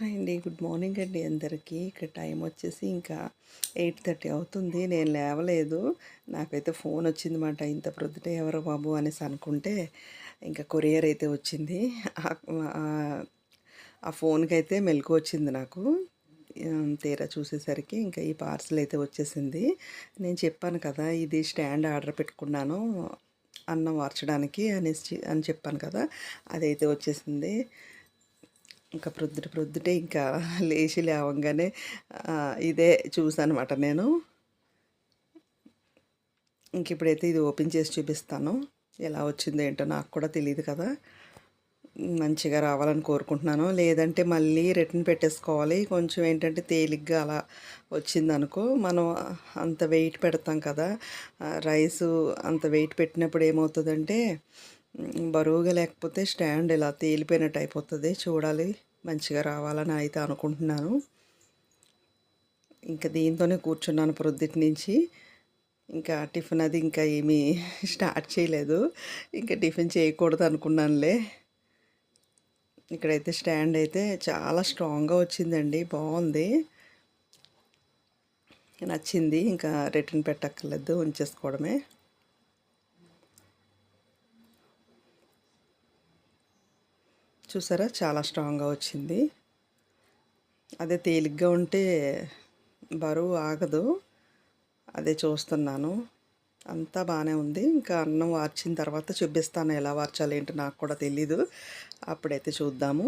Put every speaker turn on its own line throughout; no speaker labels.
Hi అండి. Good morning అండి అందరికీ. ఇక్కడ టైం వచ్చేసి ఇంకా ఎయిట్ థర్టీ అవుతుంది. నేను లేవలేదు. నాకైతే ఫోన్ వచ్చిందన్నమాట. ఇంత ప్రొద్దుటే ఎవరు బాబు అనేసి అనుకుంటే ఇంకా కొరియర్ అయితే వచ్చింది. ఆ- ఫోన్కి అయితే మెలకు వచ్చింది నాకు. తీరా చూసేసరికి ఇంకా ఈ పార్సల్ అయితే వచ్చేసింది. నేను చెప్పాను కదా ఇది స్టాండ్ ఆర్డర్ పెట్టుకున్నాను అన్నం వార్చడానికి అనేసి అని చెప్పాను కదా అదైతే వచ్చేసింది. ఇంకా ప్రొద్దుట ప్రొద్దుటే ఇంకా లేచి లేవంగానే ఇదే చూసానమాట నేను. ఇంక ఇప్పుడైతే ఇది ఓపెన్ చేసి చూపిస్తాను. ఎలా వచ్చిందో ఏంటో నాకు కూడా తెలియదు కదా. మంచిగా రావాలని కోరుకుంటున్నాను. లేదంటే మళ్ళీ రిటర్న్ పెట్టేసుకోవాలి. కొంచెం ఏంటంటే తేలిగ్గా అలా వచ్చిందనుకో మనం అంత వెయిట్ పెడతాం కదా. రైస్ అంత వెయిట్ పెట్టినప్పుడు ఏమవుతుందంటే బరువుగా లేకపోతే స్టాండ్ ఇలా తేలిపోయినట్టు అయిపోతుంది. చూడాలి. మంచిగా రావాలని అయితే అనుకుంటున్నాను. ఇంకా దీంతోనే కూర్చున్నాను ప్రొద్దుటి నుంచి. ఇంకా టిఫిన్ అది ఇంకా ఏమీ స్టార్ట్ చేయలేదు. ఇంకా టిఫిన్ చేయకూడదు అనుకున్నానులే. ఇక్కడైతే స్టాండ్ అయితే చాలా స్ట్రాంగ్గా వచ్చిందండి. బాగుంది. నచ్చింది. ఇంకా రిటర్న్ పెట్టక్కర్లేదు. ఉంచేసుకోవడమే. చూసారా? చాలా స్ట్రాంగ్గా వచ్చింది. అదే తేలిగ్గా ఉంటే బరువు ఆగదు. అదే చూస్తున్నాను. అంతా బాగానే ఉంది. ఇంకా అన్నం వార్చిన తర్వాత చూపిస్తాను ఎలా వార్చాలి ఏంటో నాకు కూడా తెలీదు. అప్పుడైతే చూద్దాము.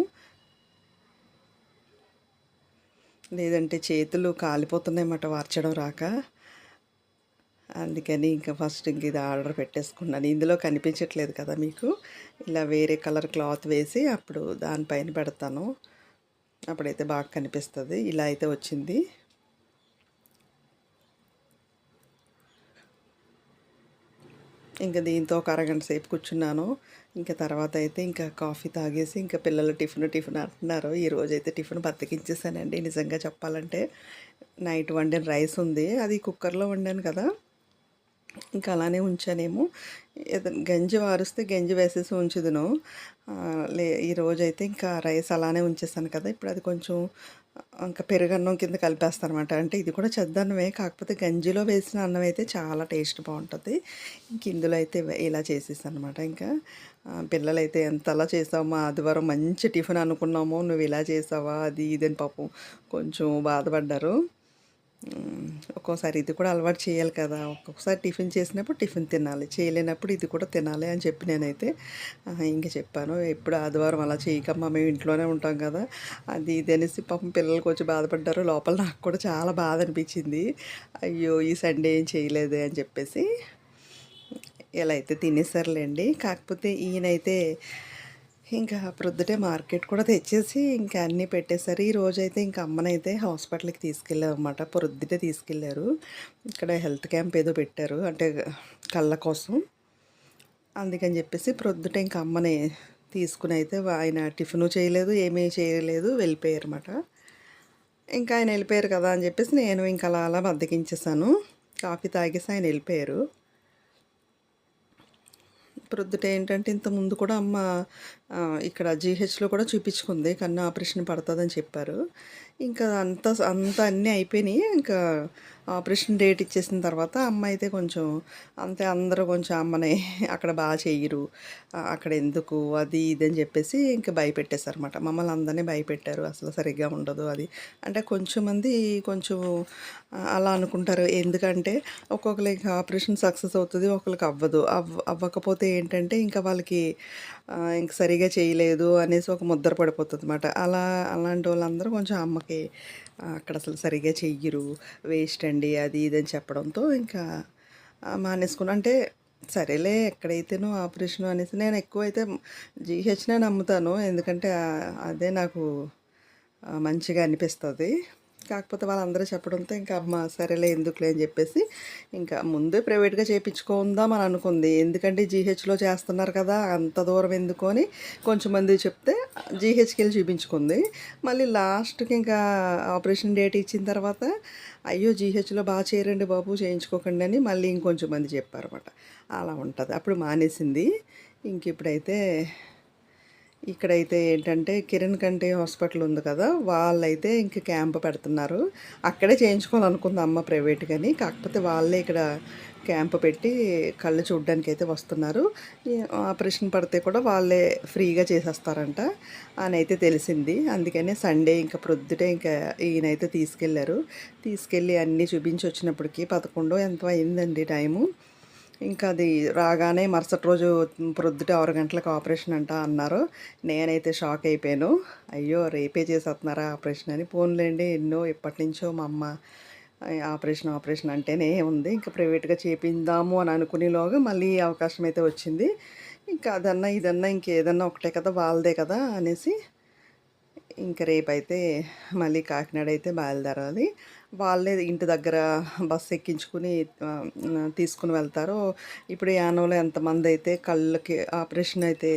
లేదంటే చేతులు కాలిపోతున్నాయి అన్నమాట వార్చడం రాక. అందుకని ఇంకా ఫస్ట్ ఇంక ఇది ఆర్డర్ పెట్టేసుకున్నాను. ఇందులో కనిపించట్లేదు కదా మీకు? ఇలా వేరే కలర్ క్లాత్ వేసి అప్పుడు దానిపైన పెడతాను. అప్పుడైతే బాగా కనిపిస్తుంది. ఇలా అయితే వచ్చింది. ఇంకా దీంతో ఒక అరగంట సేపు కూర్చున్నాను. ఇంకా తర్వాత అయితే ఇంకా కాఫీ తాగేసి ఇంకా పిల్లలు టిఫిన్ టిఫిన్ అంటున్నారు. ఈ అయితే టిఫిన్ బతికించేసానండి నిజంగా చెప్పాలంటే. నైట్ వండిన రైస్ ఉంది. అది కుక్కర్లో వండాను కదా. ఇంకా అలానే ఉంచానేమో. గంజి వారుస్తే గంజి వేసేసి ఉంచుదును. లే ఈరోజు అయితే ఇంకా రైస్ అలానే ఉంచేసాను కదా ఇప్పుడు అది కొంచెం ఇంకా పెరుగన్నం కింద కలిపేస్తాను అనమాట అంటే ఇది కూడా చెద్దన్నమే కాకపోతే గంజిలో వేసిన అన్నం అయితే చాలా టేస్ట్ బాగుంటుంది. ఇంక ఇందులో అయితే ఇలా చేసేసాను అనమాట ఇంకా ఆ, ఎంత అలా చేసావమ్మా ఆదివారం మంచి టిఫిన్ అనుకున్నాము నువ్వు ఇలా చేసావా అది ఇదని పాపం కొంచెం బాధపడ్డారు. ఒక్కోసారి ఇది కూడా అలవాటు చేయాలి కదా. ఒక్కొక్కసారి టిఫిన్ చేసినప్పుడు టిఫిన్ తినాలి. చేయలేనప్పుడు ఇది కూడా తినాలి అని చెప్పి నేనైతే ఇంకా ఇంక చెప్పాను. ఎప్పుడు ఆదివారం అలా చేయకమ్మా మేము ఇంట్లోనే ఉంటాం కదా. అది ఇది అనేసి పాపం పిల్లలకి వచ్చి బాధపడ్డారు. లోపల నాకు కూడా చాలా బాధ అనిపించింది. అయ్యో ఈ సండే ఏం చేయలేదే అని చెప్పేసి ఇలా అయితే తినేసారులేండి. కాకపోతే ఈయనైతే ఇంకా ప్రొద్దుటే మార్కెట్ కూడా తెచ్చేసి ఇంకా అన్నీ పెట్టేశారు ఈ రోజైతే ఇంకా అమ్మనైతే హాస్పిటల్కి తీసుకెళ్ళారు అనమాట ప్రొద్దుటే తీసుకెళ్ళారు. ఇక్కడ హెల్త్ క్యాంప్ ఏదో పెట్టారు. అంటే కళ్ళ కోసం. అందుకని చెప్పేసి ప్రొద్దుటే ఇంకా అమ్మని తీసుకుని అయితే ఆయన టిఫిను చేయలేదు ఏమీ చేయలేదు వెళ్ళిపోయారు అనమాట ఇంకా ఆయన వెళ్ళిపోయారు కదా అని చెప్పేసి నేను ఇంకా అలా అలా బద్దకించేసాను కాఫీ తాగేసి ఆయన వెళ్ళిపోయారు. ప్రొద్దుట ఏంటంటే ఇంత ముందు కూడా అమ్మ ఇక్కడ జీహెచ్లో కూడా చూపించుకుంది. కన్ను ఆపరేషన్ పడుతుందని చెప్పారు. ఇంకా అంత అంత అన్నీ అయిపోయినాయి. ఇంకా ఆపరేషన్ డేట్ ఇచ్చేసిన తర్వాత అమ్మ అయితే కొంచెం అంతే అందరూ కొంచెం అమ్మని అక్కడ బాగా చేయరు అక్కడ ఎందుకు అది ఇది అని చెప్పేసి ఇంకా భయపెట్టేశారు అనమాట మమ్మల్ని అందరినీ భయపెట్టారు. అసలు సరిగ్గా ఉండదు అది. అంటే కొంచెం మంది కొంచెం అలా అనుకుంటారు. ఎందుకంటే ఒక్కొక్కరికి ఆపరేషన్ సక్సెస్ అవుతుంది ఒకరికి అవ్వదు. అవ్ అవ్వకపోతే ఏంటంటే ఇంకా వాళ్ళకి ఇంక సరిగా చేయలేదు అనేసి ఒక ముద్ర పడిపోతుంది అనమాట అలా అలాంటి వాళ్ళందరూ కొంచెం అమ్మకి అక్కడ అసలు సరిగా చెయ్యరు వేస్ట్ అండి అది ఇది అని చెప్పడంతో ఇంకా మానేసుకున్నా. అంటే సరేలే ఎక్కడైతేనో ఆపరేషన్ అనేసి నేను ఎక్కువైతే జీహెచ్నే నమ్ముతాను. ఎందుకంటే అదే నాకు మంచిగా అనిపిస్తుంది. కాకపోతే వాళ్ళందరూ చెప్పడంతో ఇంకా అమ్మ సరేలే ఎందుకులే అని చెప్పేసి ఇంకా ముందే ప్రైవేట్గా చేయించుకుందాం అని అనుకుంది. ఎందుకంటే జీహెచ్లో చేస్తున్నారు కదా అంత దూరం ఎందుకొని కొంచెం మంది చెప్తే జీహెచ్కి వెళ్ళి చూపించుకుంది. మళ్ళీ లాస్ట్కి ఇంకా ఆపరేషన్ డేట్ ఇచ్చిన తర్వాత అయ్యో జీహెచ్లో బాగా చేయరండి బాబు చేయించుకోకండి అని మళ్ళీ ఇంకొంచెం మంది చెప్పారన్నమాట. అలా ఉంటుంది. అప్పుడు మానేసింది. ఇంక ఇప్పుడైతే ఇక్కడైతే ఏంటంటే కిరణ్ కంటే హాస్పిటల్ ఉంది కదా వాళ్ళైతే ఇంక క్యాంప్ పెడుతున్నారు. అక్కడే చేయించుకోవాలనుకుంది అమ్మ ప్రైవేట్ కానీ కాకపోతే వాళ్ళే ఇక్కడ క్యాంప్ పెట్టి కళ్ళు చూడడానికి అయితే వస్తున్నారు ఆపరేషన్ పడితే కూడా వాళ్ళే ఫ్రీగా చేసేస్తారంట అని అయితే తెలిసింది. అందుకనే సండే ఇంకా ప్రొద్దుటే ఇంకా ఈయనైతే తీసుకెళ్ళారు. తీసుకెళ్ళి అన్నీ చూపించి వచ్చినప్పటికీ పదకొండు ఎంతో అయిందండి టైము. ఇంకా అది రాగానే మరుసటి రోజు ప్రొద్దుట ఆరు గంటలకు ఆపరేషన్ అంట అన్నారు. నేనైతే షాక్ అయిపోయాను. అయ్యో రేపే చేసేస్తున్నారా ఆపరేషన్ అని. ఫోన్లేండి ఎన్నో ఎప్పటి నుంచో మా అమ్మ ఆపరేషన్ ఆపరేషన్ అంటేనే ఉంది. ఇంకా ప్రైవేట్గా చేపిందాము అని అనుకునేలోగా మళ్ళీ అవకాశం అయితే వచ్చింది. ఇంకా అదన్నా ఇదన్నా ఇంకేదన్నా ఒకటే కదా వాళ్ళదే కదా అనేసి ఇంకా రేపైతే మళ్ళీ కాకినాడ అయితే బయలుదేరాలి. వాళ్ళే ఇంటి దగ్గర బస్సు ఎక్కించుకుని తీసుకుని వెళ్తారు. ఇప్పుడు యానంలో ఎంతమంది అయితే కళ్ళకి ఆపరేషన్ అయితే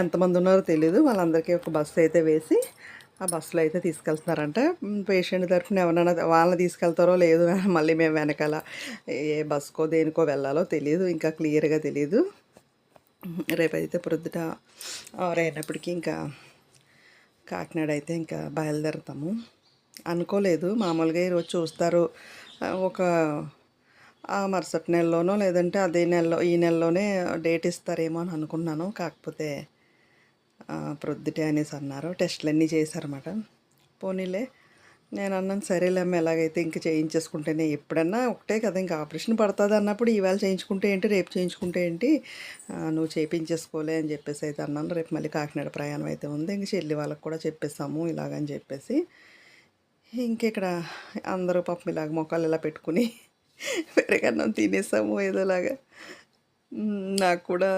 ఎంతమంది ఉన్నారో తెలియదు వాళ్ళందరికీ ఒక బస్సు అయితే వేసి ఆ బస్సులో అయితే తీసుకెళ్తున్నారంట. పేషెంట్ తరఫున ఎవరైనా వాళ్ళని తీసుకెళ్తారో లేదు మళ్ళీ మేము వెనకాల ఏ బస్కో దేనికో వెళ్ళాలో తెలియదు ఇంకా క్లియర్గా తెలియదు రేపైతే ప్రొద్దుట ఆరైనప్పటికీ ఇంకా కాకినాడ అయితే ఇంకా బయలుదేరుతాము. అనుకోలేదు. మామూలుగా ఈరోజు చూస్తారు. ఒక మరుసటి నెలలోనో లేదంటే అదే నెలలో ఈ నెలలోనే డేట్ ఇస్తారేమో అని అనుకున్నాను. కాకపోతే ప్రొద్దుటే అనేసి అన్నారు. టెస్ట్లు అన్నీ చేశారన్నమాట. పోనీలే నేను అన్నాను సరేలేమ్మ ఎలాగైతే ఇంక చేయించేసుకుంటేనే ఎప్పుడన్నా ఒకటే కదా ఇంకా ఆపరేషన్ పడుతుంది అన్నప్పుడు ఈవేళ చేయించుకుంటే ఏంటి రేపు చేయించుకుంటే ఏంటి? నువ్వు చేయించేసుకోలే అని చెప్పేసి అయితే అన్నాను. రేపు మళ్ళీ కాకినాడ ప్రయాణం అయితే ఉంది ఇంక చెల్లి వాళ్ళకి కూడా చెప్పేసాము ఇలాగని చెప్పేసి. ఇంకెక్కడ అందరూ పాపం ఇలాగ మొక్కలు ఇలా పెట్టుకుని పెరగన్నం తినేసాము ఏదోలాగా. నాకు కూడా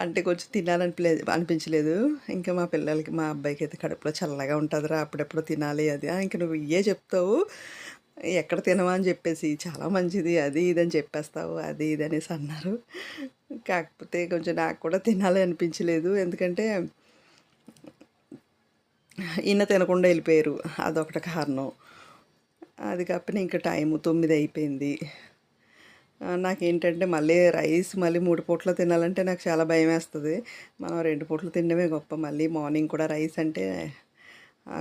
అంటే కొంచెం తినాలనిపించలేదు అనిపించలేదు. ఇంకా మా పిల్లలకి మా అబ్బాయికి అయితే కడుపులో చల్లగా ఉంటుందిరా అప్పుడెప్పుడు తినాలి అది. ఇంక నువ్వు ఇయే చెప్తావు. ఎక్కడ తినవా అని చెప్పేసి చాలా మంచిది అది ఇది అని చెప్పేస్తావు అది ఇది అనేసి అన్నారు. కాకపోతే కొంచెం నాకు కూడా తినాలి అనిపించలేదు. ఎందుకంటే ఈయన తినకుండా వెళ్ళిపోయారు. అదొకటి కారణం. అది కాకపోతే ఇంకా టైము తొమ్మిది అయిపోయింది. నాకేంటంటే మళ్ళీ రైస్ మళ్ళీ మూడు పూటలు తినాలంటే నాకు చాలా భయం వేస్తుంది మనం రెండు పూటలు తినడమే గొప్ప. మళ్ళీ మార్నింగ్ కూడా రైస్ అంటే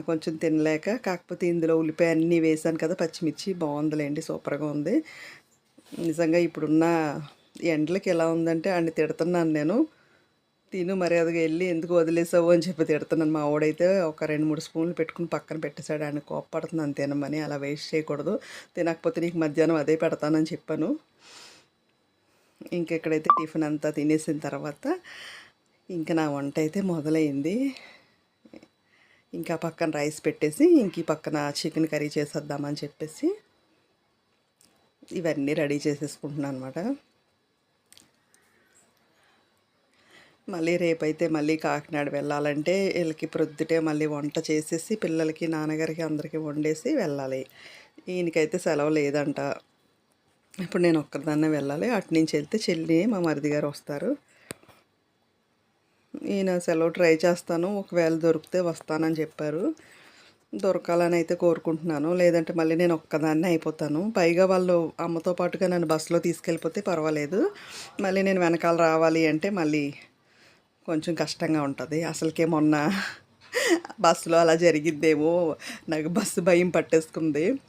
కొంచెం తినలేక కాకపోతే ఇందులో ఉల్లిపాయ అన్నీ వేసాను కదా పచ్చిమిర్చి. బాగుందిలేండి సూపర్గా ఉంది. నిజంగా ఇప్పుడున్న ఎండలకి ఎలా ఉందంటే అన్ని తిడుతున్నాను నేను. తిను మర్యాదగా వెళ్ళి ఎందుకు వదిలేసావు అని చెప్పి తిడుతున్నాను. మా వాడైతే ఒక రెండు మూడు స్పూన్లు పెట్టుకుని పక్కన పెట్టేశాడు. ఆయన కోప్పడుతున్నాను తినమని అలా వేస్ట్ చేయకూడదు. తినకపోతే నీకు మధ్యాహ్నం అదే పెడతానని చెప్పాను. ఇంకెక్కడైతే టిఫిన్ అంతా తినేసిన తర్వాత ఇంకా నా వంట అయితే మొదలైంది. ఇంకా పక్కన రైస్ పెట్టేసి ఇంక ఈ పక్కన చికెన్ కర్రీ చేసేద్దామని చెప్పేసి ఇవన్నీ రెడీ చేసేసుకుంటున్నాను అనమాట మళ్ళీ రేపైతే మళ్ళీ కాకినాడ వెళ్ళాలంటే వీళ్ళకి ప్రొద్దుటే మళ్ళీ వంట చేసేసి పిల్లలకి నాన్నగారికి అందరికీ వండేసి వెళ్ళాలి. ఈయనకైతే సెలవు లేదంట. ఇప్పుడు నేను ఒక్కదాన్నే వెళ్ళాలి. అటు నుంచి వెళ్తే చెల్లి మా మరిది గారు వస్తారు. ఈయన సెలవు ట్రై చేస్తాను. ఒకవేళ దొరికితే వస్తానని చెప్పారు. దొరకాలని అయితే కోరుకుంటున్నాను. లేదంటే మళ్ళీ నేను ఒక్కదాన్నే అయిపోతాను. పైగా వాళ్ళు అమ్మతో పాటుగా నన్ను బస్సులో తీసుకెళ్ళిపోతే పర్వాలేదు. మళ్ళీ నేను వెనకాల రావాలి అంటే మళ్ళీ కొంచెం కష్టంగా ఉంటుంది. అసలుకే మొన్న బస్సులో అలా జరిగిద్దేమో నాకు బస్సు భయం పట్టేసుకుంది.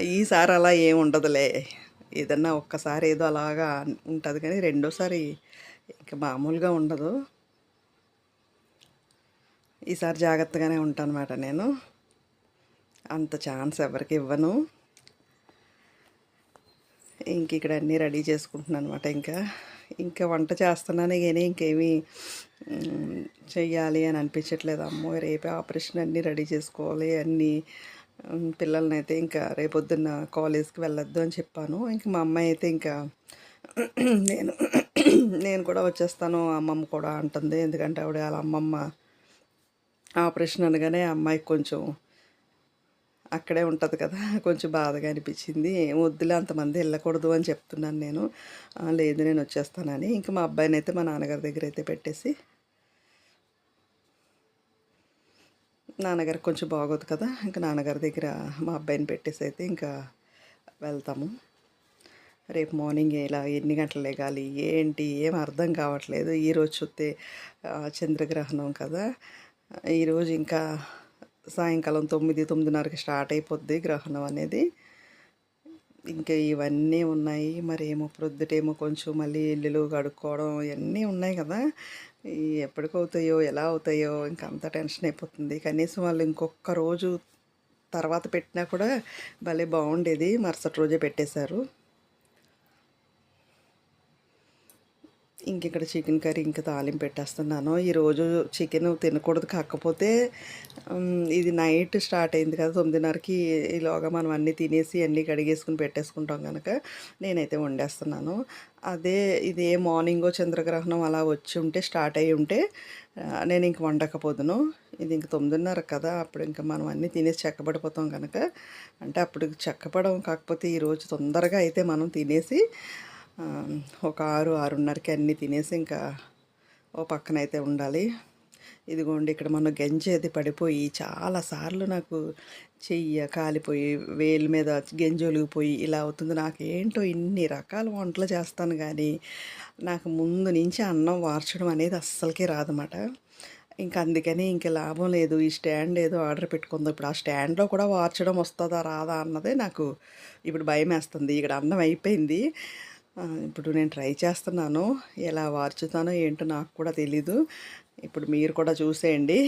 ఈసారి అలా ఏం ఉండదులే. ఏదన్నా ఒక్కసారి ఏదో అలాగా ఉంటుంది కానీ రెండోసారి ఇంకా మామూలుగా ఉండదు. ఈసారి జాగ్రత్తగానే ఉంటాను నేను. అంత ఛాన్స్ ఎవరికి ఇవ్వను. ఇంక ఇక్కడ అన్నీ రెడీ చేసుకుంటున్నాను అనమాట ఇంకా. ఇంకా వంట చేస్తున్నాను కానీ ఇంకేమీ చెయ్యాలి అని అనిపించట్లేదు. అమ్మో రేపే ఆపరేషన్ అన్నీ రెడీ చేసుకోవాలి. అన్నీ పిల్లల్ని అయితే ఇంకా రేపొద్దున్న కాలేజ్కి వెళ్ళొద్దు అని చెప్పాను. ఇంకా మా అమ్మాయి అయితే ఇంకా నేను నేను కూడా వచ్చేస్తాను. అమ్మమ్మ కూడా అంటుంది. ఎందుకంటే ఆవిడ వాళ్ళ అమ్మమ్మ ఆపరేషన్ అనగానే ఆ అమ్మాయికి కొంచెం అక్కడే ఉంటుంది కదా. కొంచెం బాధగా అనిపించింది. వద్దులే అంతమంది వెళ్ళకూడదు అని చెప్తున్నాను నేను. లేదు నేను వచ్చేస్తానని. ఇంకా మా అబ్బాయిని అయితే మా నాన్నగారి దగ్గర అయితే పెట్టేసి నాన్నగారికి కొంచెం బాగోదు కదా. ఇంకా నాన్నగారి దగ్గర మా అబ్బాయిని పెట్టేసి అయితే ఇంకా వెళ్తాము. రేపు మార్నింగ్ ఇలా ఎన్ని గంటలు లేగాలి? ఏంటి? ఏం అర్థం కావట్లేదు. ఈరోజు చూస్తే చంద్రగ్రహణం కదా. ఈరోజు ఇంకా సాయంకాలం తొమ్మిది తొమ్మిదిన్నరకి స్టార్ట్ అయిపోద్ది గ్రహణం అనేది. ఇంకా ఇవన్నీ ఉన్నాయి. మరి ఏమో ప్రొద్దుటేమో కొంచెం మళ్ళీ ఇల్లులు కడుక్కోవడం ఇవన్నీ ఉన్నాయి కదా. ఈ ఎప్పటికవుతాయో ఎలా అవుతాయో ఇంకా అంత టెన్షన్ అయిపోతుంది. కనీసం వాళ్ళు ఇంకొక రోజు తర్వాత పెట్టినా కూడా భలే బాగుండేది. మరుసటి రోజే పెట్టేశారు. ఇంక ఇక్కడ చికెన్ కర్రీ ఇంకా తాలింపు పెట్టేస్తున్నాను. ఈరోజు చికెన్ తినకూడదు కాకపోతే ఇది నైట్ స్టార్ట్ అయింది కదా తొమ్మిదిన్నరకి ఈలోగా మనం అన్నీ తినేసి అన్నీ కడిగేసుకుని పెట్టేసుకుంటాం కనుక నేనైతే వండేస్తున్నాను. అదే ఇదే మార్నింగో చంద్రగ్రహణం అలా వచ్చి ఉంటే స్టార్ట్ అయ్యి ఉంటే నేను ఇంక వండకపోదును. ఇది ఇంక తొమ్మిదిన్నర కదా అప్పుడు ఇంకా మనం అన్నీ తినేసి చెక్కబడిపోతాం కనుక అంటే అప్పుడు చెక్కపడం కాకపోతే ఈరోజు తొందరగా అయితే మనం తినేసి ఒక ఆరు ఆరున్నరకి అన్నీ తినేసి ఇంకా ఓ పక్కన అయితే ఉండాలి. ఇదిగోండి ఇక్కడ మన గంజి అది పడిపోయి చాలాసార్లు నాకు చెయ్యి కాలిపోయి వేలు మీద గంజి ఒలిగిపోయి ఇలా అవుతుంది. నాకు ఏంటో ఇన్ని రకాల వంటలు చేస్తాను కానీ నాకు ముందు నుంచి అన్నం వార్చడం అనేది అస్సలకి రాదన్నమాట. ఇంకా అందుకని ఇంక లాభం లేదు ఈ స్టాండ్ ఏదో ఆర్డర్ పెట్టుకుందాం. ఇప్పుడు ఆ స్టాండ్లో కూడా వార్చడం వస్తుందా రాదా అన్నదే నాకు ఇప్పుడు భయం వేస్తుంది ఇక్కడ అన్నం అయిపోయింది. ఇప్పుడు నేను ట్రై చేస్తున్నాను. ఎలా వార్చుతానో ఏంటో నాకు కూడా తెలీదు. ఇప్పుడు మీరు కూడా చూసేయండి.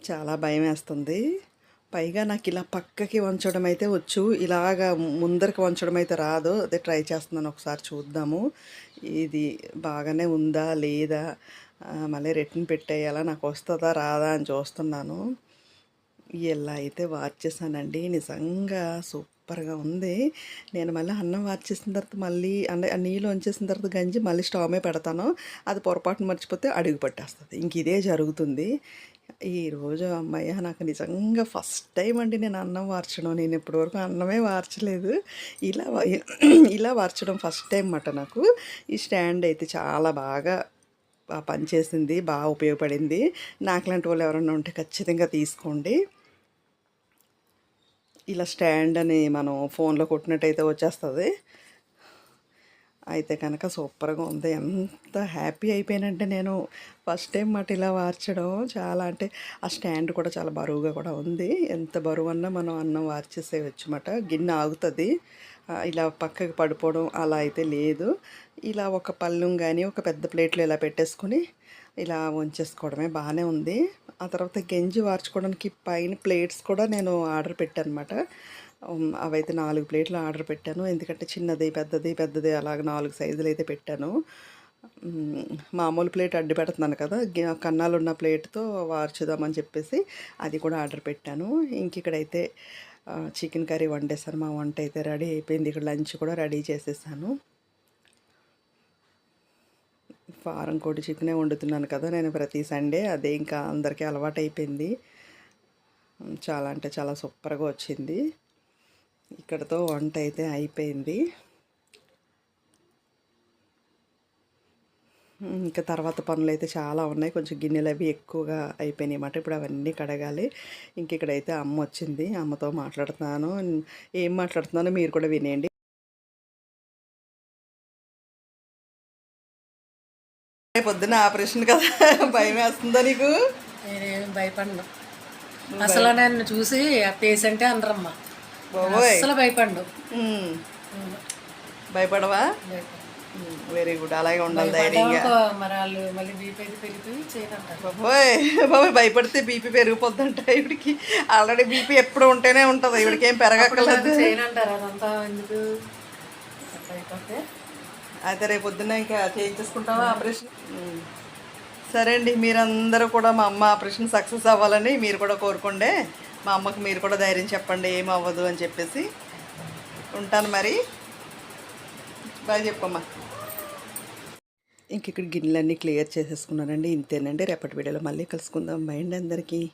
చాలా భయం వేస్తుంది పైగా నాకు ఇలా పక్కకి వంచడం అయితే వచ్చు. ఇలాగా ముందరికి వంచడం అయితే రాదు. అదే ట్రై చేస్తున్నాను. ఒకసారి చూద్దాము. ఇది బాగానే ఉందా లేదా? మళ్ళీ రిటర్న్ పెట్టేయాలా? నాకు వస్తుందా రాదా అని చూస్తున్నాను. ఇలా అయితే వార్చేసానండి. నిజంగా సూపర్గా ఉంది. నేను మళ్ళీ అన్నం వార్చేసిన తర్వాత మళ్ళీ అంటే నీళ్ళు వంచేసిన తర్వాత గంజి మళ్ళీ స్టవ్ మీద పెడతాను. అది పొరపాటున మర్చిపోతే అడుగు పట్టేస్తుంది. ఇంక ఇదే జరుగుతుంది. ఈరోజు అమ్మయ్య నాకు నిజంగా ఫస్ట్ టైం అండి నేను అన్నం వార్చడం. నేను ఇప్పటివరకు అన్నమే వార్చలేదు. ఇలా ఇలా వార్చడం ఫస్ట్ టైం అన్నమాట నాకు. ఈ స్టాండ్ అయితే చాలా బాగా పనిచేసింది బాగా ఉపయోగపడింది. నాకులాంటి వాళ్ళు ఎవరైనా ఉంటే ఖచ్చితంగా తీసుకోండి. ఇలా స్టాండ్ అని మనం ఫోన్లో కొట్టినట్టయితే వచ్చేస్తుంది. అయితే కనుక సూపర్గా ఉంది. ఎంత హ్యాపీ అయిపోయానంటే నేను ఫస్ట్ టైం మాట ఇలా వార్చడం. చాలా అంటే ఆ స్టాండ్ కూడా చాలా బరువుగా కూడా ఉంది. ఎంత బరువు అన్నా మనం అన్నం వార్చేసేయచ్చు అన్నమాట గిన్నె ఆగుతుంది. ఇలా పక్కకి పడిపోవడం అలా అయితే లేదు. ఇలా ఒక పళ్ళు కానీ ఒక పెద్ద ప్లేట్లో ఇలా పెట్టేసుకొని ఇలా ఉంచేసుకోవడమే బాగానే ఉంది. ఆ తర్వాత గంజి వార్చుకోవడానికి పైన ప్లేట్స్ కూడా నేను ఆర్డర్ పెట్టాను అనమాట అవైతే నాలుగు ప్లేట్లు ఆర్డర్ పెట్టాను. ఎందుకంటే చిన్నది పెద్దది పెద్దది అలాగ నాలుగు సైజులు అయితే పెట్టాను. మామూలు ప్లేట్ అడ్డు పెడుతున్నాను కదా కన్నాలు ఉన్న ప్లేట్తో వార్చుదామని చెప్పేసి అది కూడా ఆర్డర్ పెట్టాను. ఇంక ఇక్కడైతే చికెన్ కర్రీ వండేసాను. మా వంట అయితే రెడీ అయిపోయింది. ఇక్కడ లంచ్ కూడా రెడీ చేసేసాను. ఫారం కోడి చికెనే వండుతున్నాను కదా. నేను ప్రతి సండే అదే ఇంకా అందరికీ అలవాటు అయిపోయింది. చాలా అంటే చాలా సూపర్గా వచ్చింది. ఇక్కడతో వంట అయితే అయిపోయింది. ఇంకా తర్వాత పనులు అయితే చాలా ఉన్నాయి. కొంచెం గిన్నెలు అవి ఎక్కువగా అయిపోయినాయి అన్నమాట. ఇప్పుడు అవన్నీ కడగాలి. ఇంక ఇక్కడైతే అమ్మ వచ్చింది. అమ్మతో మాట్లాడుతున్నాను. ఏం మాట్లాడుతున్నానో మీరు కూడా వినేయండి. పొద్దున్న ఆపరేషన్ కదా. భయం వేస్తుందా నీకు?
నేనేం భయపడను. అసలు నన్ను చూసి ఆ పేషెంటే అనరమ్మా
బాబోయ్.
అసలు భయపడు
ఉమ్. భయపడవా? Very good. అలాగే ఉండాలి ధైర్యంగా. బాబోయ్ బాబోయ్ భయపడితే బీపీ పెరిగిపోద్దంట ఇవిడికి ఆల్రెడీ బీపీ ఎప్పుడు ఉంటేనే ఉంటుంది ఇవిడికి ఏం పెరగక్కర్లేదు. అయితే రేపు పొద్దున్న ఇంకా చేయించేసుకుంటావా ఆపరేషన్. సరే అండి మీరందరూ కూడా మా అమ్మ ఆపరేషన్ సక్సెస్ అవ్వాలని మీరు కూడా కోరుకోండి. మా అమ్మకి మీరు కూడా ధైర్యం చెప్పండి ఏం అవ్వదు అని చెప్పేసి. ఉంటాను మరి. బాగా చెప్పమ్మా. ఇంక ఇక్కడ గిన్నెలన్నీ క్లియర్ చేసేసుకున్నానండి ఇంతేనండి. రేపటి వీడియోలో మళ్ళీ కలుసుకుందాం. మైండ్ అందరికీ.